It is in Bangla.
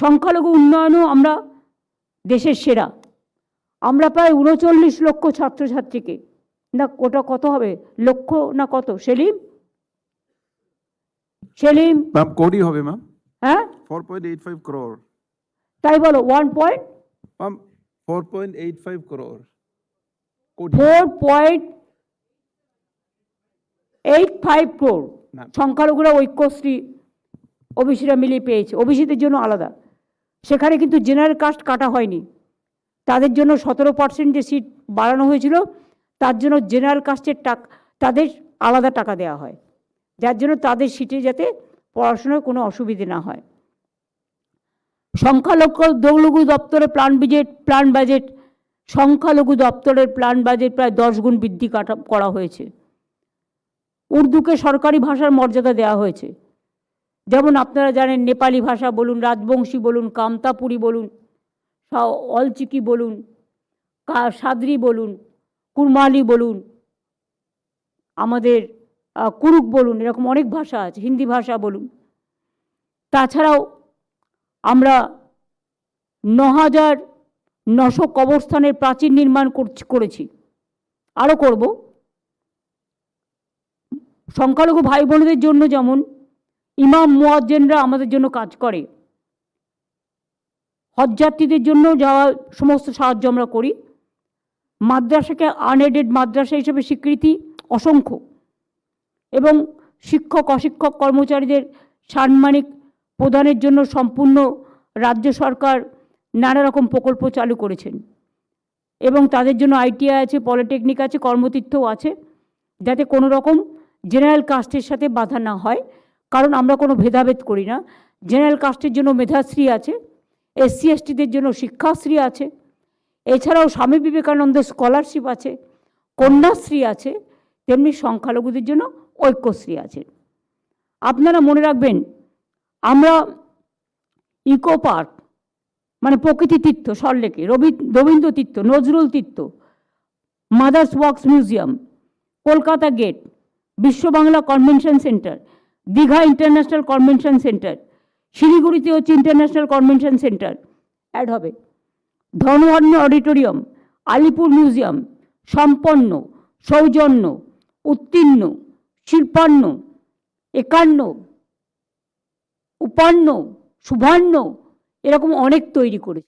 সংখ্যালঘু উন্নয়নও আমরা দেশের সেরা। আমরা প্রায় উনচল্লিশ লক্ষ ছাত্রছাত্রীকে না ওটা কত হবে? লক্ষ না কত? সেলিম? সেলিম? ম্যাম কোটি হবে ম্যাম। হ্যাঁ? Four point eight five crore তাই বলো one point ma'am four point eight five crore crore four point eight five crore না। সংখ্যালঘুরা ঐক্যশ্রী ওবিসিরা মিলিয়ে পেয়েছে। ওবিসিদের জন্য আলাদা। সেখানে কিন্তু জেনারেল কাস্ট কাটা হয়নি। তাদের জন্য সতেরো পার্সেন্ট যে সিট বাড়ানো হয়েছিল, তার জন্য জেনারেল কাস্টের টাকা, তাদের আলাদা টাকা দেওয়া হয়। যার জন্য তাদের সিটে যাতে পড়াশোনার কোনো অসুবিধে না হয়। সংখ্যালঘু দৌলঘু দপ্তরের প্ল্যান বাজেট প্ল্যান বাজেট সংখ্যালঘু দপ্তরের প্ল্যান বাজেট প্রায় দশ গুণ বৃদ্ধি কাটা, করা হয়েছে। উর্দুকে সরকারি ভাষার মর্যাদা দেওয়া হয়েছে। যেমন আপনারা জানেন নেপালি ভাষা বলুন, রাজবংশী বলুন কামতাপুরি বলুন অলচিকি বলুন সাদরি বলুন, কুরমালি বলুন, আমাদের কুরুক বলুন, এরকম অনেক ভাষা আছে, হিন্দি ভাষা বলুন। তাছাড়াও আমরা ন হাজার নশো কবরস্থানের প্রাচীর নির্মাণ করেছি আরও করব। সংখ্যালঘু ভাই বোনদের জন্য যেমন ইমাম মুয়াজ্জেনরা আমাদের জন্য কাজ করে। হজযাত্রীদের জন্য যাওয়া সমস্ত সাহায্য আমরা করি। মাদ্রাসাকে আনএডেড মাদ্রাসা হিসেবে স্বীকৃতি অসংখ্য। এবং শিক্ষক, অশিক্ষক কর্মচারীদের সাম্মানিক প্রদানের জন্য সম্পূর্ণ রাজ্য সরকার নানা রকম প্রকল্প চালু করেছেন। এবং তাদের জন্য আইটিআই আছে, পলিটেকনিক আছে, কর্মতীর্থও আছে। যাতে কোনো রকম জেনারেল কাস্টের সাথে বাধা না হয়। কারণ আমরা কোনো ভেদাভেদ করি না। জেনারেল কাস্টের জন্য মেধাশ্রী আছে এসসি এসটিদের জন্য শিক্ষাশ্রী আছে, এছাড়াও স্বামী বিবেকানন্দের স্কলারশিপ আছে, কন্যাশ্রী আছে, তেমনি সংখ্যালঘুদের জন্য ঐক্যশ্রী আছে। আপনারা মনে রাখবেন, আমরা ইকো পার্ক মানে Prakriti Tirtha সল্লেকে Rabi, Rabindra Tirtha, Nazrul Tirtha, mother's wax museum, Kolkata gate, Biswa Bangla convention centre Digha international convention centre, শিলিগুড়িতে হচ্ছে ইন্টারন্যাশনাল কনভেনশন সেন্টার, অ্যাড হবে। ধনভান্য অডিটোরিয়াম, আলিপুর মিউজিয়াম, সম্পন্ন, সৌজন্য, উত্তীর্ণ, শিল্পান্ন, একান্ন, উপান্ন শুভান্ন এরকম অনেক তৈরি করেছে।